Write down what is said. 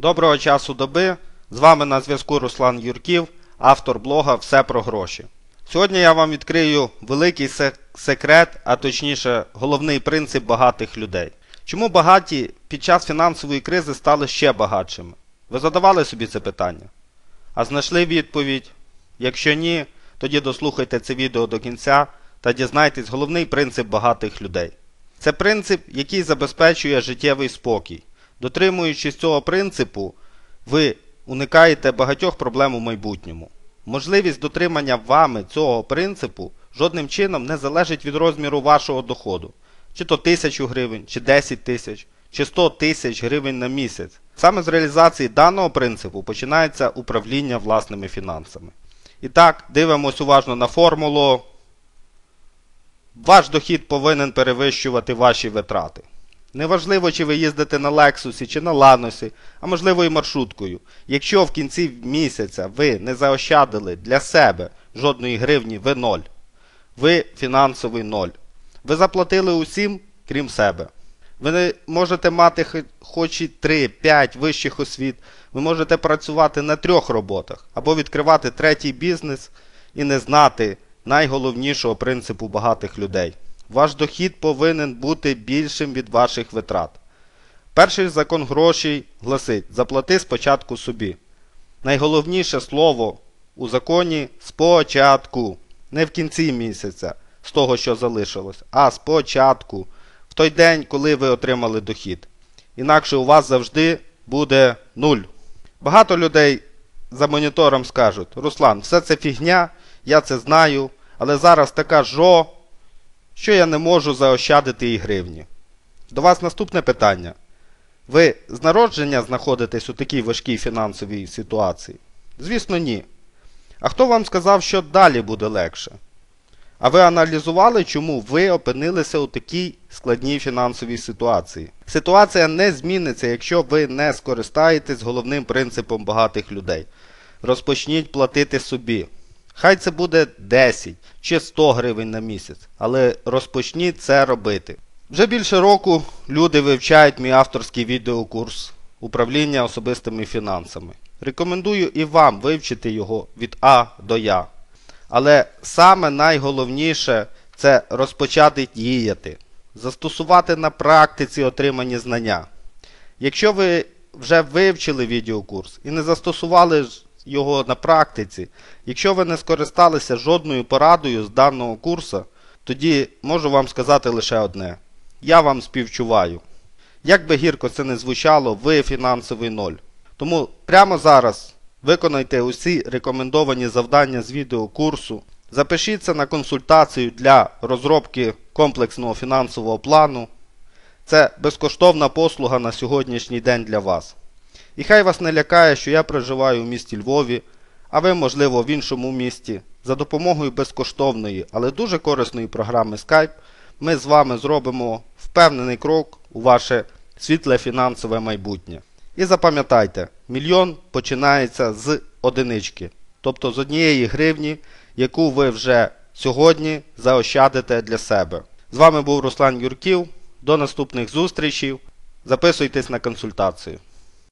Доброго часу доби. З вами на зв'язку Руслан Юрків, автор блога Все про гроші. Сьогодні я вам відкрию великий секрет, а точніше, головний принцип багатих людей. Чому багаті під час фінансової кризи стали ще багатшими? Ви задавали собі це питання? А знайшли відповідь? Якщо ні, тоді дослухайте це відео до кінця та дізнайтесь головний принцип багатих людей. Це принцип, який забезпечує життєвий спокій. Дотримуючись цього принципу, ви уникаєте багатьох проблем у майбутньому. Можливість дотримання вами цього принципу жодним чином не залежить від розміру вашого доходу, чи то 1000 гривень, чи 10 тисяч, чи 100 тисяч гривень на місяць. Саме з реалізації даного принципу починається управління власними фінансами. І так, дивимось уважно на формулу. Ваш дохід повинен перевищувати ваші витрати. Неважливо, чи ви їздите на Лексусі чи на Ланосі, а можливо і маршруткою. Якщо в кінці місяця ви не заощадили для себе жодної гривні, ви ноль. Ви фінансовий ноль. Ви заплатили усім, крім себе. Ви не можете мати хоч і 3-5 вищих освіт, ви можете працювати на трьох роботах або відкривати третій бізнес і не знати найголовнішого принципу багатих людей. Ваш дохід повинен бути більшим від ваших витрат. Перший закон грошей гласить: заплати спочатку собі. Найголовніше слово у законі спочатку, не в кінці місяця, з того, що залишилось, а спочатку, в той день, коли ви отримали дохід. Інакше у вас завжди буде нуль. Багато людей за монітором скажуть: Руслан, все це фігня, я це знаю, але зараз така жо, що я не можу заощадити і гривні. До вас наступне питання. Ви з народження знаходитесь у такій важкій фінансовій ситуації? Звісно, ні. А хто вам сказав, що далі буде легше? А ви аналізували, чому ви опинилися у такій складній фінансовій ситуації? Ситуація не зміниться, якщо ви не скористаєтесь головним принципом багатих людей. Розпочніть платити собі. Хай це буде 10 чи 100 гривень на місяць, але розпочніть це робити. Вже більше року люди вивчають мій авторський відеокурс управління особистими фінансами. Рекомендую і вам вивчити його від А до Я. Але саме найголовніше це розпочати діяти, застосувати на практиці отримані знання. Якщо ви вже вивчили відеокурс і не застосували його на практиці, якщо ви не скористалися жодною порадою з даного курсу, тоді можу вам сказати лише одне: я вам співчуваю. Як би гірко це не звучало, ви фінансовий ноль. Тому прямо зараз виконайте усі рекомендовані завдання з відеокурсу, запишіться на консультацію для розробки комплексного фінансового плану. Це безкоштовна послуга на сьогоднішній день для вас. І хай вас не лякає, що я проживаю у місті Львові, а ви, можливо, в іншому місті. За допомогою безкоштовної, але дуже корисної програми Skype ми з вами зробимо впевнений крок у ваше світле фінансове майбутнє. І запам'ятайте, мільйон починається з одинички, тобто з однієї гривні, яку ви вже сьогодні заощадите для себе. З вами був Руслан Юрків. До наступних зустрічей. Записуйтесь на консультацію.